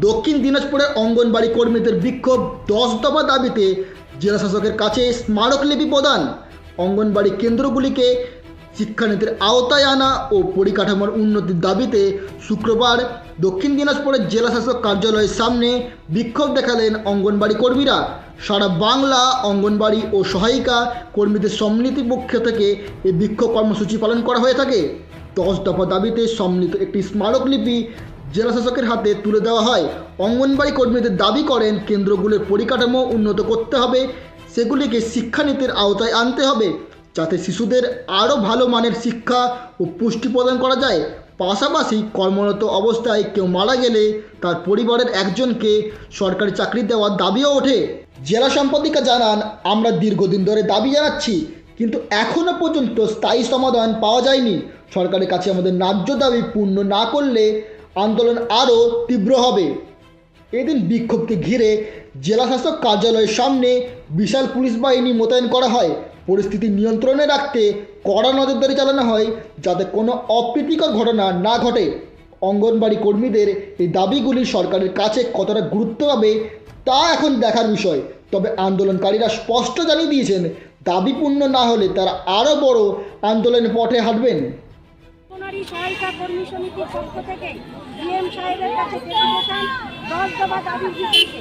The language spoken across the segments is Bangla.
দক্ষিণ দিনাজপুরে অঙ্গনবাড়ি কর্মীদের বিক্ষোভ। দশ দফা দাবিতে জেলা শাসকের কাছে স্মারকলিপি প্রদান। অঙ্গনবাড়ি কেন্দ্রগুলিকে শিক্ষানীতির আওতায় আনা ও পরিকাঠামোর উন্নতির দাবিতে শুক্রবার দক্ষিণ দিনাজপুরের জেলা শাসক কার্যালয়ের সামনে বিক্ষোভ দেখালেন অঙ্গনবাড়ি কর্মীরা। সারা বাংলা অঙ্গনবাড়ি ও সহায়িকা কর্মীদের সম্মিলিত পক্ষ থেকে এই বিক্ষোভ কর্মসূচি পালন করা হয়ে থাকে। দশ দফা দাবিতে সম্মিলিত একটি স্মারকলিপি জেলা শাসকের হাতে তুলে দেওয়া হয়। অঙ্গনবাড়ি কর্মীদের দাবি করেন, কেন্দ্রগুলোর পরিকাঠামো উন্নত করতে হবে, সেগুলিকে শিক্ষানীতির আওতায় আনতে হবে, যাতে শিশুদের আরও ভালো মানের শিক্ষা ও পুষ্টি প্রদান করা যায়। পাশাপাশি কর্মরত অবস্থায় কেউ মারা গেলে তার পরিবারের একজনকে সরকারি চাকরি দেওয়ার দাবিও ওঠে। জেলা সম্পাদিকা জানান, আমরা দীর্ঘদিন ধরে দাবি জানাচ্ছি, কিন্তু এখনও পর্যন্ত স্থায়ী সমাধান পাওয়া যায়নি। সরকারের কাছে আমাদের ন্যায্য দাবি পূর্ণ না করলে আন্দোলন আরও তীব্র হবে। এদিন বিক্ষোভকে ঘিরে জেলা শাসক কার্যালয়ের সামনে বিশাল পুলিশ বাহিনী মোতায়েন করা হয়। পরিস্থিতি নিয়ন্ত্রণে রাখতে কড়া নজরদারি চালানো হয় যাতে কোনো অপ্রীতিকর ঘটনা না ঘটে। অঙ্গনবাড়ি কর্মীদের এই দাবিগুলি সরকারের কাছে কতটা গুরুত্ব পাবে তা এখন দেখার বিষয়। তবে আন্দোলনকারীরা স্পষ্ট জানিয়ে দিয়েছেন দাবি পূর্ণ না হলে তারা আরও বড় আন্দোলনের পথে হাঁটবেন। অঙ্গনওয়াড়ি সহায়িকা কর্মী সমিতির পক্ষ থেকে ডিএম সাহেবের কাছে দশ দফা দাবি ভিত্তিতে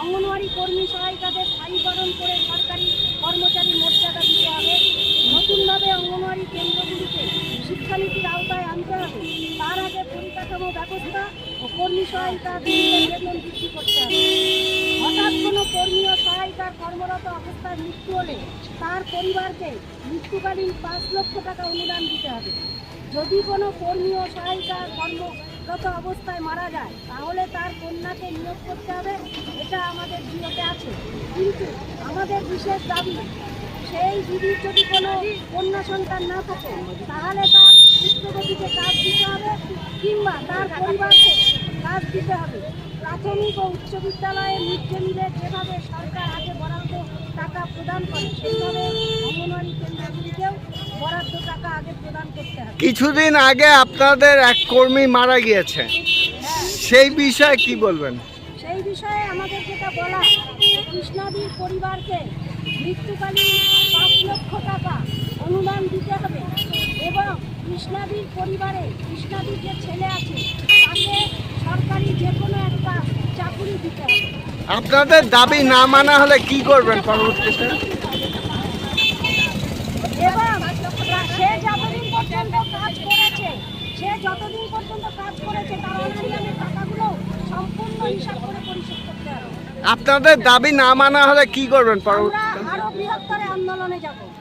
অঙ্গনওয়াড়ি কর্মী সহায়িকাদের স্থায়ীকরণ করে সরকারি কর্মচারী মর্যাদা দিতে হবে। নতুনভাবে অঙ্গনওয়াড়ি কেন্দ্রগুলিকে শিক্ষানীতির আওতায় আনতে হবে। তার আগে পরিকাঠামো ব্যবস্থা ও কর্মী সহায়িকা বেতন বৃদ্ধি করতে হবে। হঠাৎ কোনো কর্মী ও সহায়িকার কর্মরত অবস্থায় মৃত্যু হলে তার পরিবারকে মৃত্যুকালীন পাঁচ লক্ষ টাকা অনুদান দিতে হবে। যদি কোনো কর্মী ও সহায়িকা কর্মরত অবস্থায় মারা যায়, তাহলে তার কন্যাকে নিয়োগ করতে হবে, এটা আমাদের বিরতে আছে। কিন্তু আমাদের বিশেষ দাবি, সেই দিদির যদি কোনো কন্যা সন্তান না থাকে, তাহলে তার উচ্চগতিতে কাজ দিতে হবে, কিংবা তার পরিবারকে কাজ দিতে হবে। প্রাথমিক ও উচ্চ বিদ্যালয়ে মিড ডে মিলে যেভাবে সরকার আগে বরাদ্দ টাকা প্রদান করে সেইভাবে অঙ্গনওয়াড়ি কেন্দ্রগুলিকেও কিছুদিন আগে আপনাদের এক কর্মী মারা গিয়েছে। সেই বিষয়ে কি বলবেন? সেই বিষয়ে আমাদের যেটা বলা কৃষ্ণাদির পরিবারকে মৃত্যুকালীন পাঁচ লক্ষ টাকা অনুদান দিতে হবে এবং কৃষ্ণাদির পরিবারে কৃষ্ণাদির যে ছেলে আছে তাকে সরকারি যে কোনো একটা চাকুরি দিতে হবে। আপনাদের দাবি না মানা হলে কি করবেন পরবর্তীতে? এবং সে যতদিন পর্যন্ত কাজ করেছে সে যতদিন পর্যন্ত কাজ করেছে তার অনুদানের টাকাগুলো সম্পূর্ণ হিসাব করে পরিশোধ করতে হবে। আপনাদের দাবি না মানা হলে কি করবেন? পরবর্তী আরও বৃহত্তর আন্দোলনে যাব।